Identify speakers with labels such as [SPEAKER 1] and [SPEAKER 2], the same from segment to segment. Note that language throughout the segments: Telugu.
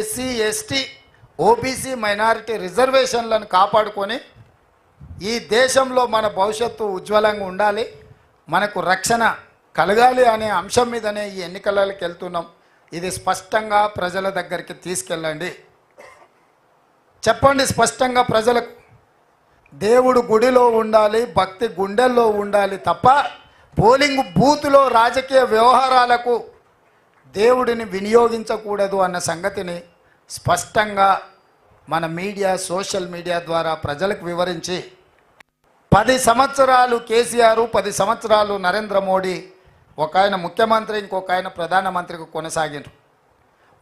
[SPEAKER 1] ఎస్సీ ఎస్టీ ఓబీసీ మైనారిటీ రిజర్వేషన్లను కాపాడుకొని ఈ దేశంలో మన భవిష్యత్తు ఉజ్వలంగా ఉండాలి మనకు రక్షణ కలగాలి అనే అంశం మీదనే ఈ ఎన్నికలకి వెళ్తున్నాం. ఇది స్పష్టంగా ప్రజల దగ్గరికి తీసుకెళ్ళండి. చెప్పండి స్పష్టంగా ప్రజలకు. దేవుడు గుడిలో ఉండాలి భక్తి గుండెల్లో ఉండాలి తప్ప పోలింగ్ బూత్లో రాజకీయ వ్యవహారాలకు దేవుడిని వినియోగించకూడదు అన్న సంగతిని స్పష్టంగా మన మీడియా సోషల్ మీడియా ద్వారా ప్రజలకు వివరించి పది సంవత్సరాలు కేసీఆర్ పది సంవత్సరాలు నరేంద్ర మోడీ ఒక ఆయన ముఖ్యమంత్రి ఇంకొక ఆయన ప్రధానమంత్రికి కొనసాగిండ్రు.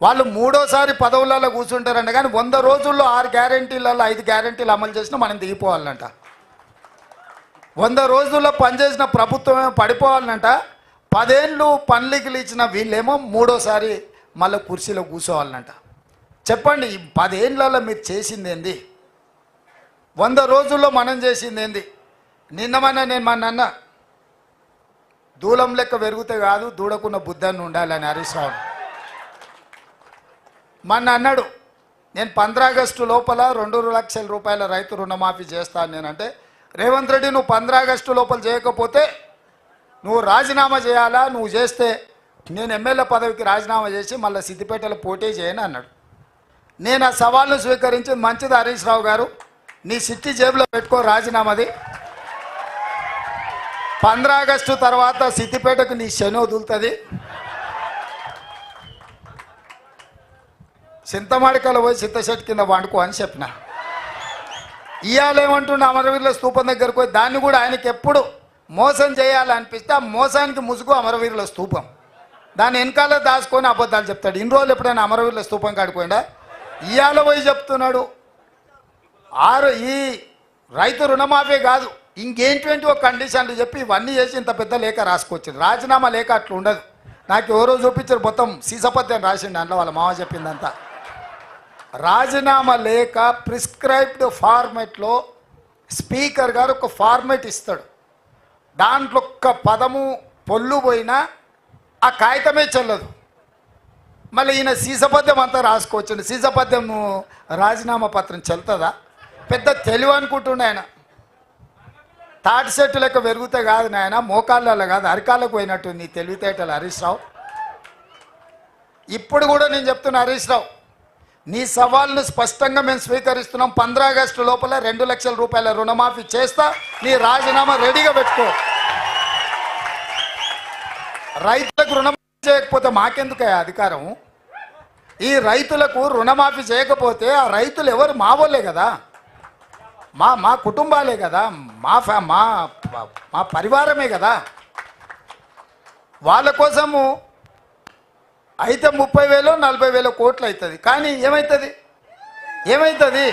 [SPEAKER 1] వాళ్ళు మూడోసారి పదవులలో కూర్చుంటారంట కానీ వంద రోజుల్లో ఆరు గ్యారంటీలలో ఐదు గ్యారంటీలు అమలు చేసినా మనం దిగిపోవాలంట. వంద రోజుల్లో పనిచేసిన ప్రభుత్వమే పడిపోవాలంట పదేళ్ళు పనులకి ఇచ్చిన వీళ్ళేమో మూడోసారి మళ్ళీ కుర్చీలో కూర్చోవాలంట. చెప్పండి ఈ పదేళ్ళలో మీరు చేసింది ఏంది వంద రోజుల్లో మనం చేసింది ఏంది నిన్నమన్నా నేను మా నాన్న దూలం లెక్క పెరిగితే కాదు దూడకున్న బుద్ధాన్ని ఉండాలని హరీష్ మా అన్నాడు నేను పంద్రాగస్టు లోపల రెండు లక్షల రూపాయల రైతు రుణమాఫీ చేస్తాను నేనంటే రేవంత్ రెడ్డి నువ్వు ఆగస్టు లోపల చేయకపోతే నువ్వు రాజీనామా చేయాలా? నువ్వు చేస్తే నేను ఎమ్మెల్యే పదవికి రాజీనామా చేసి మళ్ళీ సిద్దిపేటలో పోటీ చేయను అన్నాడు. నేను ఆ సవాల్ను స్వీకరించి మంచిది హరీష్ రావు గారు. నీ సిట్టి జేబులో పెట్టుకో రాజీనామాది. ఆగస్టు తర్వాత సిద్దిపేటకు నీ శని వదులుతుంది. చింతమాడికలో పోయి చింతచెట్టు కింద వండుకో అని చెప్పిన. ఇవ్వాలేమంటున్నా అమరవీరుల స్తూపం దగ్గరకు పోయి దాన్ని కూడా ఆయనకి ఎప్పుడు మోసం చేయాలనిపిస్తే ఆ మోసానికి ముసుగు అమరవీరుల స్తూపం దాని వెనకాల దాచుకొని అబద్ధాలు చెప్తాడు. ఇన్ని రోజులు ఎప్పుడైనా అమరవీరుల స్తూపం కాడిపోయిందా ఇవాళ పోయి చెప్తున్నాడు. ఆరు ఈ రైతు రుణమాఫీ కాదు ఇంకేంటి ఒక కండిషన్లు చెప్పి ఇవన్నీ చేసి ఇంత పెద్ద లేఖ రాసుకొచ్చింది రాజీనామా లేఖ అట్లా ఉండదు. నాకు ఎవరో చూపించారు మొత్తం సీసపత్యం రాసిండు అందులో వాళ్ళ మామ చెప్పిందంతా. రాజీనామా లేఖ ప్రిస్క్రైబ్డ్ ఫార్మెట్లో స్పీకర్ గారు ఒక ఫార్మెట్ ఇస్తాడు. దాంట్లో ఒక్క పదము పొల్లు పోయినా ఆ కాగితమే చెల్లదు. మళ్ళీ ఈయన సీసపద్యం అంతా రాసుకోవచ్చు సీసపద్యము రాజీనామా పత్రం చెల్తుందా? పెద్ద తెలివి అనుకుంటుండే ఆయన. తాటి చెట్టు లెక్క పెరుగుతే కాదు నాయన మోకాళ్ళలో కాదు అరికాళ్ళకు పోయినట్టు నీ తెలివితేటలు హరీష్ రావు. ఇప్పుడు కూడా నేను చెప్తున్నా హరీష్ రావు నీ సవాల్ను స్పష్టంగా మేము స్వీకరిస్తున్నాం. పంద్రా ఆగస్టు లోపల రెండు లక్షల రూపాయల రుణమాఫీ చేస్తా నీ రాజీనామా రెడీగా పెట్టుకో. రైతులకు రుణం చేయకపోతే మాకెందుకు అధికారం? ఈ రైతులకు రుణమాఫీ చేయకపోతే ఆ రైతులు ఎవరు? మా వాళ్ళే కదా. మా మా కుటుంబాలే కదా. మా ఫ్యా మా మా పరివారమే కదా. వాళ్ళ కోసము అయితే ముప్పై వేలు నలభై వేల కోట్లు అవుతుంది. కానీ ఏమవుతుంది ఏమవుతుంది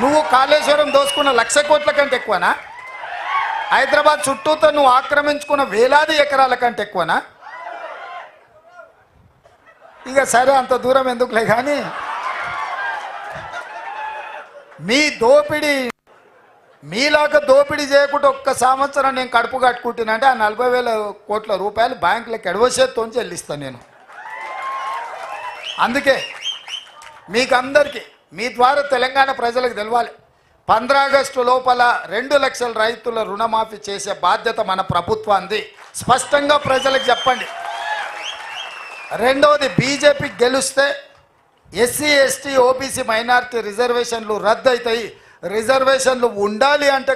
[SPEAKER 1] నువ్వు కాళేశ్వరం దోసుకున్న లక్ష కోట్ల కంటే ఎక్కువనా? హైదరాబాద్ చుట్టూతో నువ్వు ఆక్రమించుకున్న వేలాది ఎకరాల కంటే ఎక్కువనా? ఇక సరే అంత దూరం ఎందుకులే కానీ మీ దోపిడీ మీలాగా దోపిడీ చేయకుండా ఒక్క సంవత్సరం నేను కడుపు కట్టుకుంటున్నానంటే ఆ నలభై వేల కోట్ల రూపాయలు బ్యాంకులకు ఎడవసేత్తో చెల్లిస్తాను నేను. అందుకే మీకు అందరికీ మీ ద్వారా తెలంగాణ ప్రజలకు తెలవాలి. ఆగస్టు లోపల రెండు లక్షల రైతుల రుణమాఫీ చేసే బాధ్యత మన ప్రభుత్వాన్ని స్పష్టంగా ప్రజలకు చెప్పండి. రెండవది బీజేపీ గెలిస్తే ఎస్సీ ఎస్టీ ఓబీసీ మైనారిటీ రిజర్వేషన్లు రద్దు అవుతాయి రిజర్వేషన్లు ఉండాలి అంటే